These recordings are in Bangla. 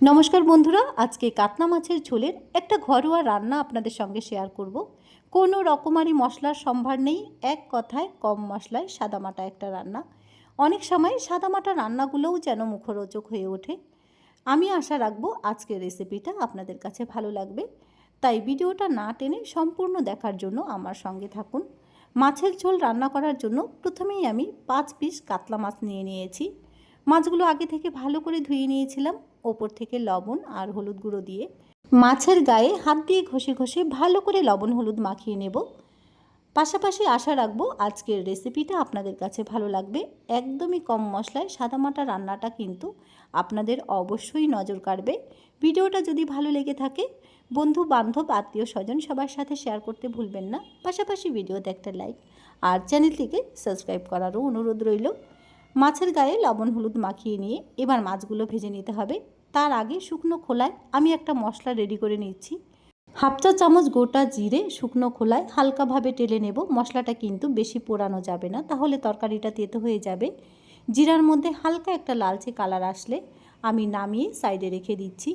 নমস্কার বন্ধুরা, আজকে কাতলা মাছের ঝোলের একটা ঘরোয়া রান্না আপনাদের সঙ্গে শেয়ার করব। কোনো রকমারি মশলার সম্ভার নেই, এক কথায় কম মশলায় সাদামাটা একটা রান্না। অনেক সময় সাদামাটা রান্নাগুলোও যেন মুখরোচক হয়ে ওঠে। আমি আশা রাখব আজকের রেসিপিটা আপনাদের কাছে ভালো লাগবে। তাই ভিডিওটা না টেনে সম্পূর্ণ দেখার জন্য আমার সঙ্গে থাকুন। মাছের ঝোল রান্না করার জন্য প্রথমেই আমি পাঁচ পিস কাতলা মাছ নিয়ে নিয়েছি। মাছগুলো আগে থেকে ভালো করে ধুয়ে নিয়েছিলাম। ওপর থেকে লবণ আর হলুদ গুঁড়ো দিয়ে। মাছের গায়ে হাত দিয়ে ঘষে ঘষে ভালো করে লবণ হলুদ মাখিয়ে নেব। পাশাপাশি আশা রাখব আজকের রেসিপিটা আপনাদের কাছে ভালো লাগবে। একদমই কম মশলায় সাদামাটা রান্নাটা কিন্তু আপনাদের অবশ্যই নজর কাড়বে। ভিডিওটা যদি ভালো লেগে থাকে, বন্ধু, বান্ধব, আত্মীয়, স্বজন সবার সাথে শেয়ার করতে ভুলবেন না। পাশাপাশি ভিডিওতে একটা লাইক আর চ্যানেলটিকে সাবস্ক্রাইব করারও অনুরোধ রইল। মাছের গায়ে লবণ হলুদ মাখিয়ে নিয়ে এবার মাছগুলো ভেজে নিতে হবে। তার আগে শুকনো খোলায় আমি একটা মশলা রেডি করে নিচ্ছি। হাফ চা চামচ গোটা জিরে শুকনো খোলায় হালকাভাবে টেলে নেব। মশলাটা কিন্তু বেশি পোড়ানো যাবে না, তাহলে তরকারিটা তেতো হয়ে যাবে। জিরার মধ্যে হালকা একটা লালচে কালার আসলে আমি নামিয়ে সাইডে রেখে দিচ্ছি।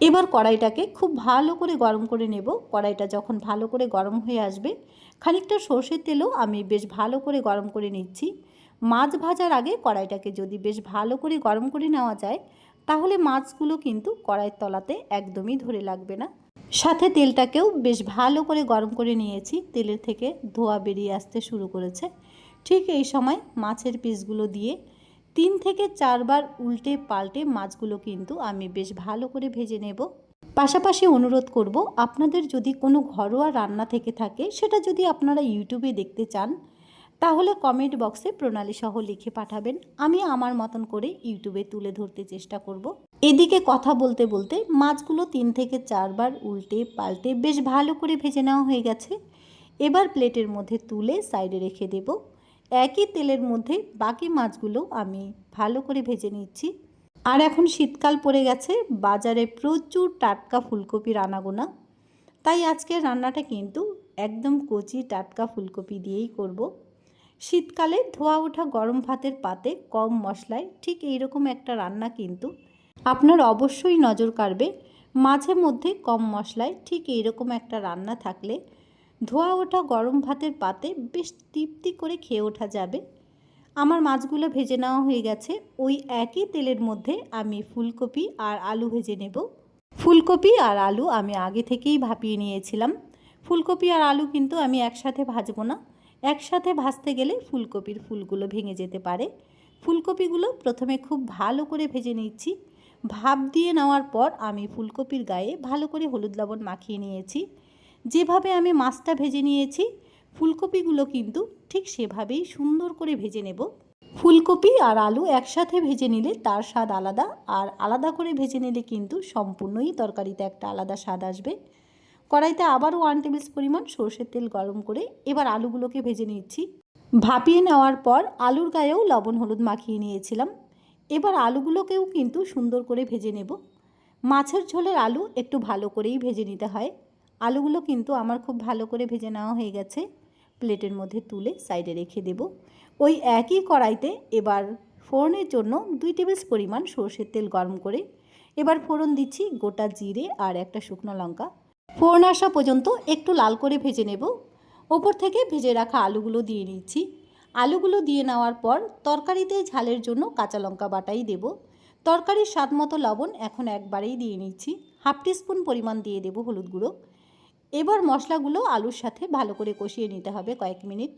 এবার কড়াইটাকে খুব ভালো করে গরম করে নেব। কড়াইটা যখন ভালো করে গরম হয়ে আসবে, খানিকটা সর্ষের তেলও আমি বেশ ভালো করে গরম করে নিচ্ছি। মাছ ভাজার আগে কড়াইটাকে যদি বেশ ভালো করে গরম করে নেওয়া যায়, তাহলে মাছগুলো কিন্তু কড়াইয়ের তলাতে একদমই ধরে লাগবে না। সাথে তেলটাকেও বেশ ভালো করে গরম করে নিয়েছি। তেলের থেকে ধোয়া বেরিয়ে আসতে শুরু করেছে। ঠিক এই সময় মাছের পিসগুলো দিয়ে তিন থেকে চারবার উল্টে পাল্টে মাছগুলো কিন্তু আমি বেশ ভালো করে ভেজে নেব। পাশাপাশি অনুরোধ করব, আপনাদের যদি কোনো ঘরোয়া রান্না থেকে থাকে, সেটা যদি আপনারা ইউটিউবে দেখতে চান তাহলে কমেন্ট বক্সে প্রণালী সহ লিখে পাঠাবেন। আমি আমার মতন করে ইউটিউবে তুলে ধরতে চেষ্টা করব। এদিকে কথা বলতে বলতে মাছগুলো তিন থেকে চারবার উল্টে পাল্টে বেশ ভালো করে ভেজে নেওয়া হয়ে গেছে। এবার প্লেটের মধ্যে তুলে সাইডে রেখে দেব। একই তেলের মধ্যে বাকি মাছগুলো আমি ভালো করে ভেজে নিচ্ছি। আর এখন শীতকাল পড়ে গেছে, বাজারে প্রচুর টাটকা ফুলকপির আনাগোনা তাই আজকের রান্নাটা কিন্তু একদম কচি টাটকা ফুলকপি দিয়েই করব। শীতকালে ধোয়া ওঠা গরম ভাতের পাতে কম মশলায় ঠিক এইরকম একটা রান্না কিন্তু আপনার অবশ্যই নজর কাড়বে। মাঝে মধ্যে কম মশলায় ঠিক এইরকম একটা রান্না থাকলে ধোয়া ওঠা গরম ভাতের পাতে বেশ তৃপ্তি করে খেয়ে ওঠা যাবে। আমার মাছগুলো ভেজে নেওয়া হয়ে গেছে। ওই একই তেলের মধ্যে আমি ফুলকপি আর আলু ভেজে নেব। ফুলকপি আর আলু আমি আগে থেকেই ভাপিয়ে নিয়েছিলাম। ফুলকপি আর আলু কিন্তু আমি একসাথে ভাজবো না। একসাথে ভাজতে গেলে ফুলকপির ফুলগুলো ভেঙে যেতে পারে। ফুলকপিগুলো প্রথমে খুব ভালো করে ভেজে নিচ্ছি। ভাপ দিয়ে নেওয়ার পর আমি ফুলকপির গায়ে ভালো করে হলুদ লবণ মাখিয়ে নিয়েছি। যেভাবে আমি মাছটা ভেজে নিয়েছি, ফুলকপিগুলো কিন্তু ঠিক সেভাবেই সুন্দর করে ভেজে নেব। ফুলকপি আর আলু একসাথে ভেজে নিলে তার স্বাদ আলাদা, আর আলাদা করে ভেজে নিলে কিন্তু সম্পূর্ণই তরকারিতে একটা আলাদা স্বাদ আসবে। কড়াইতে আবারও ওয়ান টেবিল পরিমাণ সর্ষের তেল গরম করে এবার আলুগুলোকে ভেজে নিচ্ছি। ভাপিয়ে নেওয়ার পর আলুর গায়েও লবণ হলুদ মাখিয়ে নিয়েছিলাম। এবার আলুগুলোকেও কিন্তু সুন্দর করে ভেজে নেব। মাছের ঝোলের আলু একটু ভালো করেই ভেজে নিতে হয়। আলুগুলো কিন্তু আমার খুব ভালো করে ভেজে নেওয়া হয়ে গেছে। প্লেটের মধ্যে তুলে সাইডে রেখে দেব। ওই একই কড়াইতে এবার ফোড়নের জন্য দুই টেবিল পরিমাণ সর্ষের তেল গরম করে এবার ফোড়ন দিচ্ছি গোটা জিরে আর একটা শুকনো লঙ্কা। ফোড়ন আসা পর্যন্ত একটু লাল করে ভেজে নেব। ওপর থেকে ভেজে রাখা আলুগুলো দিয়ে নিচ্ছি। আলুগুলো দিয়ে নেওয়ার পর তরকারিতে ঝালের জন্য কাঁচা লঙ্কা বাটাই দেব। তরকারির স্বাদ মতো লবণ এখন একবারেই দিয়ে নিচ্ছি। হাফ টিস্পুন পরিমাণ দিয়ে দেব হলুদ গুঁড়ো। এবার মশলাগুলো আলুর সাথে ভালো করে কষিয়ে নিতে হবে কয়েক মিনিট।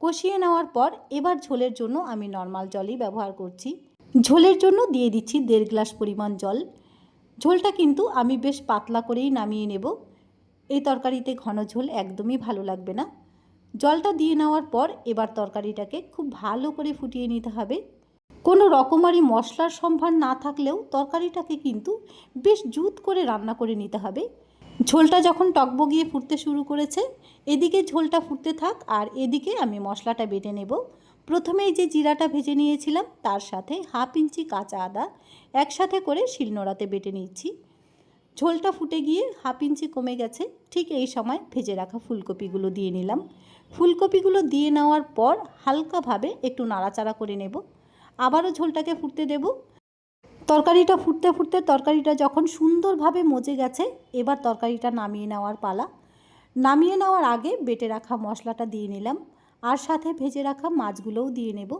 কষিয়ে নেওয়ার পর এবার ঝোলের জন্য আমি নর্মাল জলই ব্যবহার করছি। ঝোলের জন্য দিয়ে দিচ্ছি দেড় গ্লাস পরিমাণ জল। ঝোলটা কিন্তু আমি বেশ পাতলা করেই নামিয়ে নেব। এই তরকারিতে ঘন ঝোল একদমই ভালো লাগবে না। জলটা দিয়ে নেওয়ার পর এবার তরকারিটাকে খুব ভালো করে ফুটিয়ে নিতে হবে। কোনো রকমারি মশলার সম্ভার না থাকলেও তরকারিটাকে কিন্তু বেশ জুত করে রান্না করে নিতে হবে। ঝোলটা যখন টকবগিয়ে ফুটতে শুরু করেছে, এদিকে ঝোলটা ফুটতে থাক আর এদিকে আমি মশলাটা বেটে নেব। প্রথমেই যে জিরাটা ভেজে নিয়েছিলাম, তার সাথে হাফ ইঞ্চি কাঁচা আদা একসাথে করে শিলনোড়াতে বেটে নিচ্ছি। ঝোলটা ফুটে গিয়ে হাফ ইঞ্চি কমে গেছে। ঠিক এই সময় ভেজে রাখা ফুলকপিগুলো দিয়ে নিলাম। ফুলকপিগুলো দিয়ে নেওয়ার পর হালকাভাবে একটু নাড়াচাড়া করে নেব। আবারও ঝোলটাকে ফুটতে দেব। তরকারিটা ফুটতে ফুটতে তরকারিটা যখন সুন্দরভাবে মজে গেছে, এবার তরকারিটা নামিয়ে নেওয়ার পালা। নামিয়ে নেওয়ার আগে বেটে রাখা মশলাটা দিয়ে নিলাম আর সাথে ভেজে রাখা মাছগুলোও দিয়ে নেব।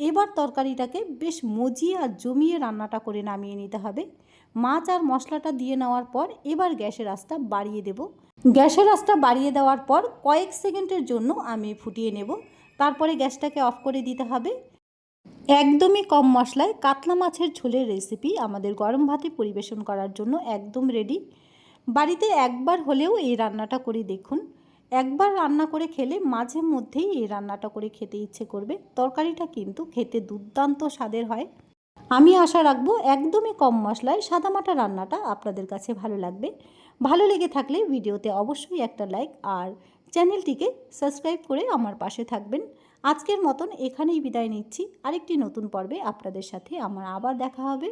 এবার তরকারিটাকে বেশ মজিয়ে আর জমিয়ে রান্নাটা করে নামিয়ে নিতে হবে। মাছ আর মশলাটা দিয়ে নেওয়ার পর এবার গ্যাসের আঁচটা বাড়িয়ে দেব। গ্যাসের আঁচটা বাড়িয়ে দেওয়ার পর কয়েক সেকেন্ডের জন্য আমি ফুটিয়ে নেব। তারপরে গ্যাসটাকে অফ করে দিতে হবে। একদমই কম মশলায় কাতলা মাছের ঝোলের রেসিপি আমাদের গরম ভাতে পরিবেশন করার জন্য একদম রেডি। বাড়িতে একবার হলেও এই রান্নাটা করে দেখুন। একবার রান্না করে খেলে মাঝে মধ্যেই এই রান্নাটা করে খেতে ইচ্ছে করবে। তরকারিটা কিন্তু খেতে দুর্দান্ত স্বাদের হয়। আমি আশা রাখব একদমই কম মশলায় সাদামাটা রান্নাটা আপনাদের কাছে ভালো লাগবে। ভালো লেগে থাকলে ভিডিওতে অবশ্যই একটা লাইক আর চ্যানেলটিকে সাবস্ক্রাইব করে আমার পাশে থাকবেন। আজকের মতন এখানেই বিদায় নিচ্ছি। আরেকটি নতুন পর্বে আপনাদের সাথে আমার আবার দেখা হবে।